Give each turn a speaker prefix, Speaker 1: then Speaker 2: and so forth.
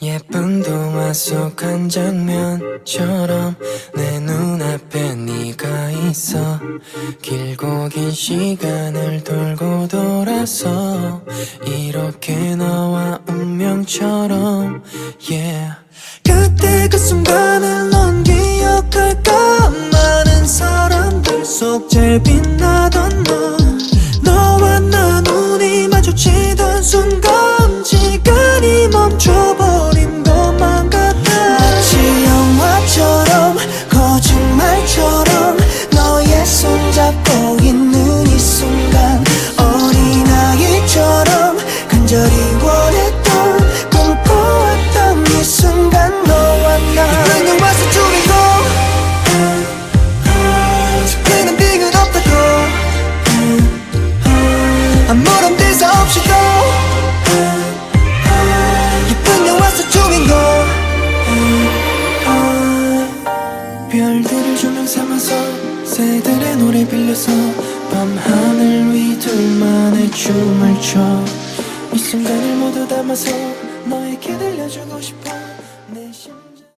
Speaker 1: 슬픈 동화 속한 장면처럼 내 눈앞에 네가 있어. 길고 긴 시간을 돌고 돌아서 이렇게 너와 운명처럼 yeah. 그때 그 순간을 넌 기억할까? 많은 사람들 속 제일 빛나던 너 삼아서 새들의 노래 빌려서 밤하늘 위 둘만의 춤을 춰. 이 순간을 모두 담아서 너에게 들려주고 싶어